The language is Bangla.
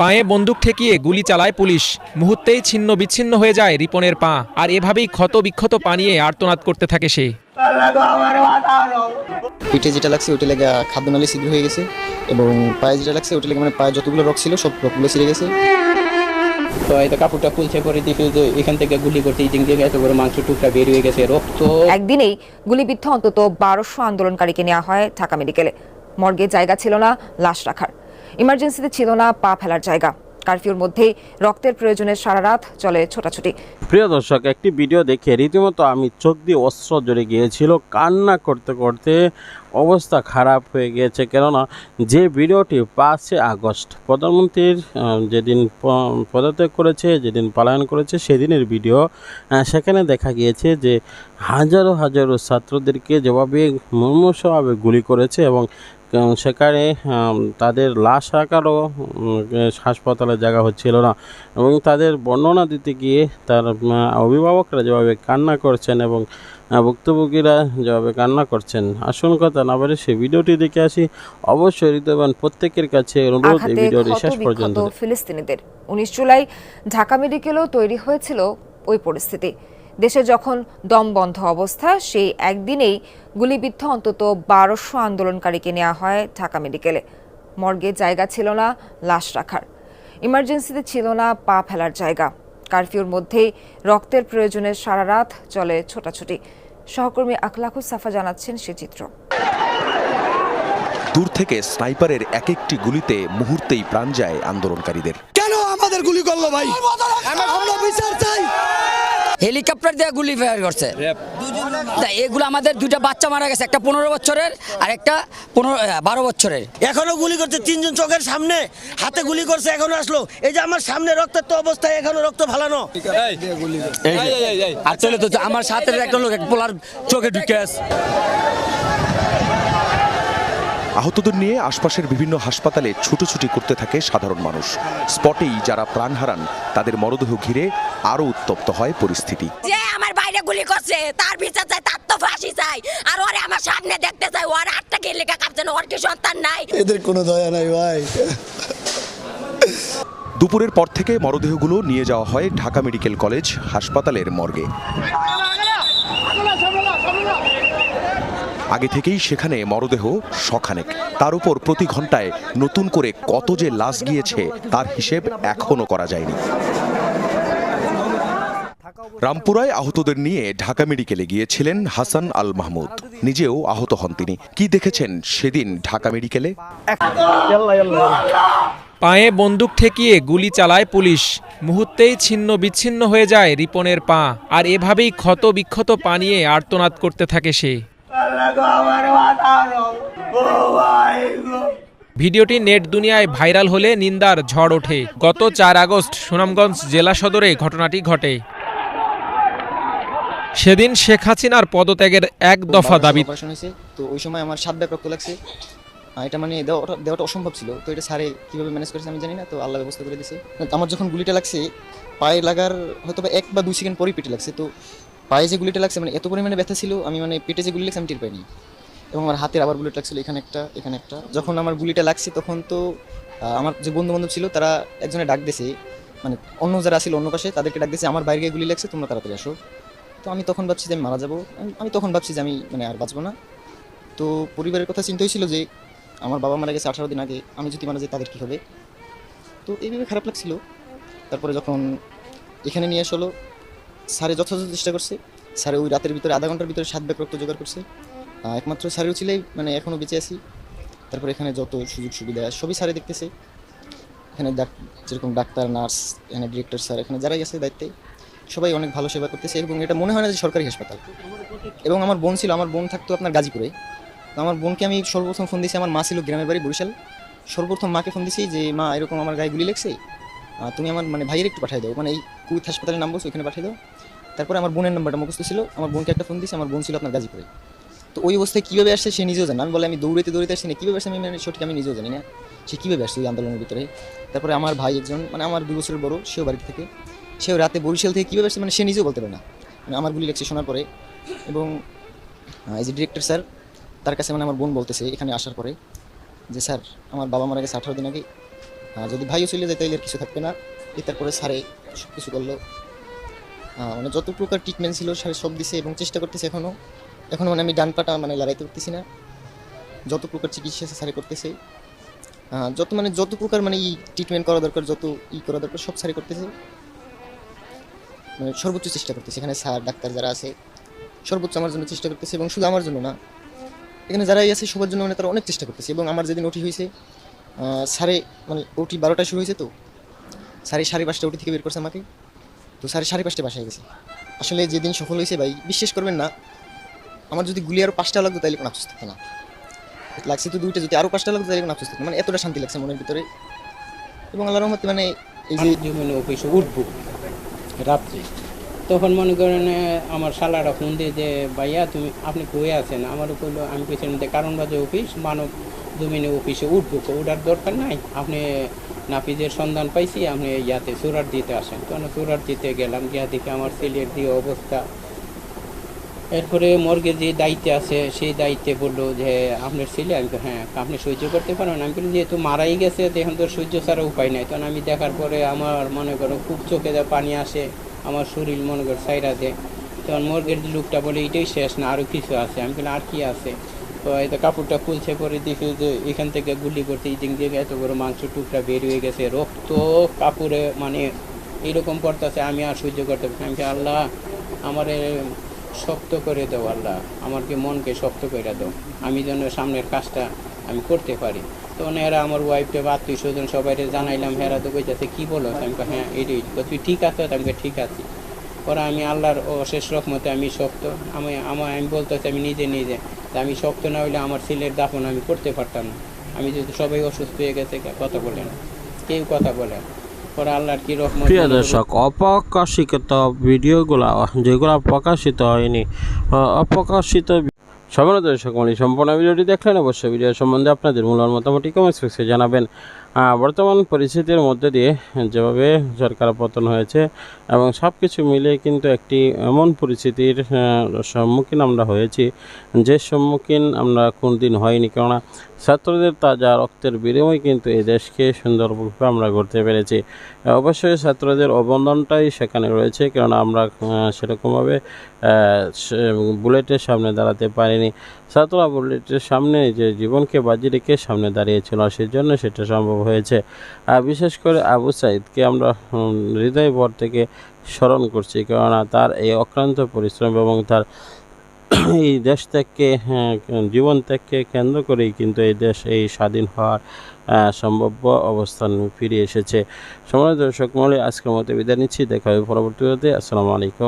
পায়ে বন্দুক ঠেকিয়ে গুলি চালায় পুলিশ। মুহূর্তেই ছিন্ন বিচ্ছিন্ন হয়ে যায় রিপনের পা আর এভাবেই ক্ষত বিক্ষত পা নিয়ে আর্তনাদ করতে থাকে সে। পিঠে যেটা লাগছে ওইটা লেগে খাদ্যনালী ছিদ্র হয়ে গেছে এবং পায়ে যেটা লাগছে ওইটা লেগে মানে পায়ে যতগুলো রক ছিল সব রকগুলো ছিঁড়ে গেছে। তো তো কাপড়টা খুলছে পরে দেখি যে এখান থেকে গুলি করতে ইটিং দিয়ে এত বড় মাংস টুকরা বের হয়ে গেছে রক্ত। একদিনেই গুলিবিদ্ধ অন্তত বারোশো আন্দোলনকারীকে নেওয়া হয় ঢাকা মেডিকেলে। মর্গে জায়গা ছিল না লাশ রাখার। ইমার্জেন্সিতে ছিল না, পা ফেলার জায়গা। কারফিউর মধ্যেই রক্তের প্রয়োজনে সারা রাত চলে ছোটাছুটি। প্রিয় দর্শক, একটি ভিডিও দেখে রীতিমতো আমি চোখ দিয়ে অস্ত্র জড়ে গিয়েছিল। কান্না করতে করতে অবস্থা খারাপ হয়ে গিয়েছে। কেননা, যে ভিডিওটি পাঁচই আগস্ট, প্রধানমন্ত্রীর যেদিন পদত্যাগ করেছে, যেদিন পলায়ন করেছে, সেদিনের ভিডিও সেখানে দেখা গিয়েছে যে হাজারো হাজারো ছাত্রদেরকে যেভাবে মুমূর্ষভাবে গুলি করেছে এবং সেখানে তাদের লাশ রাখারও হাসপাতালে জায়গা হচ্ছিল না। এবং তাদের বর্ণনা দিতে গিয়ে তার অভিভাবকরা যেভাবে কান্না করছেন এবং ভুক্তভোগীরা যেভাবে কান্না করছেন আসল কথা না বলে সেই ভিডিওটি দেখে আসি। অবশ্যই হৃদয়বান প্রত্যেকের কাছে অনুরোধ এই ভিডিওটি শেষ পর্যন্ত ফিলিস্তিনিদের। উনিশ জুলাই ঢাকা মেডিকেলও তৈরি হয়েছিল ওই পরিস্থিতি। দেশে যখন দমবন্ধ অবস্থা সেই একদিনেই গুলিবিদ্ধ অন্তত বারোশো আন্দোলনকারীকে নেওয়া হয় ঢাকা মেডিকেলে। মর্গে জায়গা ছিল না লাশ রাখার। ইমার্জেন্সিতে ছিল না পা ফেলার জায়গা। কারফিউর মধ্যেই রক্তের প্রয়োজনে সারা রাত চলে ছোটাছুটি। সহকর্মী আখলাকুস সাফা জানাচ্ছেন সে চিত্র। দূর থেকে স্নাইপারের এক একটি গুলিতে মুহূর্তেই প্রাণ যায় আন্দোলনকারীদের। কেন আমাদের গুলি করল ভাই? আমরা বিচার চাই। হেলিকপ্টার দিয়ে গুলি ফায়ার করছে। তা এগুলো আমাদের দুইটা বাচ্চা মারা গেছে একটা পনেরো বছরের আর একটা পনেরো বারো বছরের। এখনও গুলি করছে তিনজন চোখের সামনে হাতে গুলি করছে এখনও আসলো। এই যে আমার সামনে রক্তের তো অবস্থায় এখনও রক্ত ফালানো। আর চলে তো আমার সাথে একটা লোক এক পোলার চোখে ঢুকে আছে। আহতদের নিয়ে আশপাশের বিভিন্ন হাসপাতালে ছুটোছুটি করতে থাকে সাধারণ মানুষ। স্পটেই যারা প্রাণ হারান তাদের মরদেহ ঘিরে আরও উত্তপ্ত হয় পরিস্থিতি। যে আমার বাইরে গুলি করছে তার বিচার চাই তার তো ফাঁসি চাই আর ওরে আমার সামনে দেখতে চাই ওর হাতটা কে লেখা কাঁপছে না, ওর কি সন্তান নাই? এদের কোনো দয়া নাই ভাই। দুপুরের পর থেকে মরদেহগুলো নিয়ে যাওয়া হয় ঢাকা মেডিকেল কলেজ হাসপাতালের মর্গে। আগে থেকেই সেখানে মরদেহ শখানেক। তার উপর প্রতি ঘন্টায় নতুন করে কত যে লাশ গিয়েছে, তার হিসেব এখনও করা যায়নি। রামপুরায় আহতদের নিয়ে ঢাকা মেডিকেলে গিয়েছিলেন হাসান আল মাহমুদ। নিজেও আহত হন তিনি। কি দেখেছেন সেদিন ঢাকা মেডিকেলে? পায়ে বন্দুক ঠেকিয়ে গুলি চালায় পুলিশ। মুহূর্তেই ছিন্ন বিচ্ছিন্ন হয়ে যায় রিপনের পা। আর এভাবেই ক্ষত বিক্ষত পা নিয়ে আর্তনাদ করতে থাকে সে। ভিডিওটি নেট দুনিয়ায় ভাইরাল হলে নিন্দার ঝড় ওঠে। গত চার আগস্ট সুনামগঞ্জ জেলা সদরে ঘটনাটি ঘটে। সেদিন শেখ হাসিনার পদত্যাগের এক দফা দাবি তো ওই সময় আমার সাত ব্যাগ রক্ত লাগছে। এটা মানে দেওয়াটা অসম্ভব ছিল। তো এটা স্যারে কীভাবে ম্যানেজ করেছে আমি জানি না। তো আল্লাহ ব্যবস্থা করে দিয়েছে আমার যখন গুলিটা লাগছে পায়ে লাগার হয়তো এক বা দুই সেকেন্ড পরেই পেটে লাগছে। তো পায়ে যে গুলিটা লাগছে মানে এত পরিমাণে ব্যথা ছিল, আমি মানে পেটে যে গুলি লাগছে, আমি টের পাইনি। এবং আমার হাতের আবার বুলেট লাগছিল, এখানে একটা এখানে একটা। যখন আমার গুলিটা লাগছে, তখন তো আমার যে বন্ধু বান্ধব ছিল, তারা একজনে ডাক দিয়েছে মানে অন্য যারা ছিল অন্য পাশে, তাদেরকে ডাক দিয়েছে, আমার বাইরে গিয়ে গুলি লাগছে, তোমরা তাড়াতাড়ি আসো। তো আমি তখন ভাবছি যে আমি মারা যাব। আমি- তখন ভাবছি যে আমি মানে আর বাঁচবো না। তো পরিবারের কথা চিন্তা হয়েছিল যে, আমার বাবা মারা গেছে আঠারো দিন আগে, আমি যদি মারা যাই, তাদের কী হবে? তো এইভাবে খারাপ লাগছিল। তারপরে যখন এখানে নিয়ে আসলো স্যারে যথাযথ চেষ্টা করছে। স্যারে ওই রাতের ভিতরে আধা ঘণ্টার ভিতরে সাত ব্যাগ রক্ত জোগাড় করছে। একমাত্র স্যারের ছিলেই মানে এখনও বেঁচে আছি। তারপরে এখানে যত সুযোগ সুবিধা সবই স্যারে দেখতেছে। এখানে যেরকম ডাক্তার, নার্স, এখানে ডিরেক্টর স্যার, এখানে যারাই আছে দায়িত্বে, সবাই অনেক ভালো সেবা করতেছে এবং এটা মনে হয় না যে সরকারি হাসপাতাল। এবং আমার বোন ছিল, আমার বোন থাকতো আপনার গাজীপুরে। তো আমার বোনকে আমি সর্বপ্রথম ফোন দিয়েছি, আমার মা ছিল গ্রামের বাড়ি বরিশাল। সর্বপ্রথম মাকে ফোন দিয়েছি যে, মা, এরকম আমার গায়ে গুলি লেগছে? তুমি আমার মানে ভাইয়ের একটু পাঠিয়ে দাও। মানে এই কুইথ হাসপাতালের নাম বলছো, ওইখানে পাঠিয়ে দাও। তারপরে আমার বোনের নাম্বারটা মুখস্থ ছিল, আমার বোনকে একটা ফোন দিয়েছি, আমার বোন ছিল আপনার গাজীপুরে। তো ওই অবস্থায় কীভাবে আসছে সে নিজেও জানে আমি বলে আমি দৌড়াইতে দৌড়াইতে আসছি না। কীভাবে আসছে আমি মানে সঠিক আমি নিজেও জানি না। সে কীভাবে আসছে ওই আন্দোলনের ভিতরে? তারপরে আমার ভাই একজন মানে আমার দু বছরের বড়, সেও বাড়ি থেকে। সেও রাতে বরিশাল থেকে কীভাবে আসছে মানে সে নিজেও বলতে পারে না। মানে আমার গুলি লেগছে শোনার পরে। এবং এই যে ডিরেক্টর স্যার তার কাছে মানে আমার বোন বলতেছে, এখানে আসার পরে যে, স্যার, আমার বাবা মারা গেছে আঠারো দিন আগে। আহ, যদি ভাইও চলে যায় তাইলে আর কিছু থাকবে না। এই তারপরে স্যারে সব কিছু করল মানে যত প্রকার ট্রিটমেন্ট ছিল স্যারে সব দিছে এবং চেষ্টা করতেছে এখনও এখনও মানে আমি ডান পাটা মানে লড়াইতে পারতেছি না। যত প্রকার চিকিৎসা আছে স্যারে করতেছে। যত মানে যত প্রকার মানে ই ট্রিটমেন্ট করা দরকার যত ই করা দরকার সব স্যারে করতেছে। মানে সর্বোচ্চ চেষ্টা করতেছে। এখানে স্যার ডাক্তার যারা আছে সর্বোচ্চ আমার জন্য চেষ্টা করতেছে এবং শুধু আমার জন্য না এখানে যারাই আছে সবার জন্য মানে তারা অনেক চেষ্টা করতেছে এবং আমার যেদিন ওটি হয়েছে সাড়ে মানে ওটি বারোটায় শুরু হয়েছে তো। সাড়ে সাড়ে পাঁচটা ওটি থেকে বের করছে আমাকে। তো সাড়ে সাড়ে পাঁচটা বাসায় গেছে। আসলে যেদিন সফল হয়েছে ভাই, বিশ্বাস করবেন না, আমার যদি গুলি আরও পাঁচটা লাগতো তাহলে কোনো আফসোস থাকতো না। লাগছে তো দুইটা, যদি আরও পাঁচটা লাগতো তাহলে কোনো আফসোস থাকতো মানে এতটা শান্তি লাগছে মনের ভিতরে। এবং আল্লাহর রহমতে মানে এই যে জমিনে অফিসে উঠবো, রাত্রে। তখন মনে করেন আমার শালারা ফোন দিয়ে যে, ভাইয়া, তুমি, আপনি কই আছেন? আমার কইলো, আমি পেছনে কারণ বাজে অফিস, মানব জমিনে অফিসে উঠবো তো ওঠার দরকার নাই। আপনি নাপিজের সন্ধান পাইছি আপনি ইয়াতে সুরাট দিতে আসেন। তখন সুরাট দিতে গেলাম গিয়া দেখে আমার ছেলের দিয়ে অবস্থা। এরপরে মর্গে যে দায়িত্বে আছে সেই দায়িত্বে বলল যে আপনার ছেলে? আমি বললাম, হ্যাঁ আপনি সহ্য করতে পারেন আমি বলি যেহেতু মারাই গেছে তো এখন তো সহ্য ছাড়া উপায় নাই। তখন আমি দেখার পরে আমার মনে করো খুব চোখে যা পানি আসে আমার শরীর মনে করো সাইরা দেয়। তখন মর্গের লোকটা বলে এটাই শেষ না আরও কিছু আছে। আমি বলি আর কি আছে? তো তো কাপড়টা খুলছে পরে দেখি যে এখান থেকে গুলি করতে এই দিক দিয়ে এত বড় মাংস টুকরা বের হয়ে গেছে, রক্ত, কাপড়ে মানে এরকম করতেছে, আমি আর সহ্য করতে পারছি না। আমি আল্লাহ, আমার শক্ত করে দাও, আল্লাহ আমাকে মনকে শক্ত করে দাও, আমি যেন সামনের কাজটা আমি করতে পারি। তখন এরা আমার ওয়াইফকে বা আত্মীয় স্বজন সবাই জানাইলাম, হেরা তো কইতেছে, কি বলো? আমি হ্যাঁ এটাই। তো তুই ঠিক আছো? আমি ঠিক আছি। পরে আমি আল্লাহর অশেষ রকমতে আমি শক্ত, আমি আমার আমি বলতেছি, আমি নিজে নিজে তা আমি শক্ত না হইলে আমার ছেলের দাফন আমি করতে পারতাম না। আমি যেহেতু সবাই অসুস্থ হয়ে গেছে কথা বলে না। কেউ কথা বলে না। আল্লাহর কি রকম প্রিয় দর্শক অপ্রকাশিত ভিডিওগুলো যেগুলো প্রকাশিত হয়নি অপ্রকাশিত সবাই দর্শক মানে সম্পূর্ণ ভিডিওটি দেখলেন অবশ্যই ভিডিও সম্বন্ধে আপনাদের মূল মতামত কমেন্ট বক্সে জানাবেন। বর্তমান পরিস্থিতির মধ্যে দিয়ে যেভাবে সরকার পতন হয়েছে এবং সব কিছু মিলে কিন্তু একটি এমন পরিস্থিতির সম্মুখীন আমরা হয়েছি যে সম্মুখীন আমরা কোনদিন হয়নি। কেননা ছাত্রদের তাজা রক্তের বিনিময়ে কিন্তু এই দেশকে সুন্দরভাবে আমরা গড়তে পেরেছি। অবশ্যই ছাত্রদের অবদানটাই সেখানে রয়েছে, কেননা আমরা সেরকমভাবে বুলেটের সামনে দাঁড়াতে পারিনি। ছাত্ররা বুলেটের সামনে যে জীবনকে বাজি রেখে সামনে দাঁড়িয়েছিল সেই জন্য সেটা সম্ভব হয়েছে। আর বিশেষ করে আবু সাইদকে আমরা উম, হৃদয় ভর থেকে স্মরণ করছি কেননা তার এই অক্লান্ত পরিশ্রম এবং তার এই দেশ থেকে হ্যাঁ, জীবন থেকে কেন্দ্র করেই কিন্তু এই দেশ এই স্বাধীন হওয়ার সম্ভাব্য অবস্থান ফিরে এসেছে। সময় দর্শক মহলে আজকের মতো বিদায় নিচ্ছি দেখা হবে পরবর্তীতে আসসালামু আলাইকুম।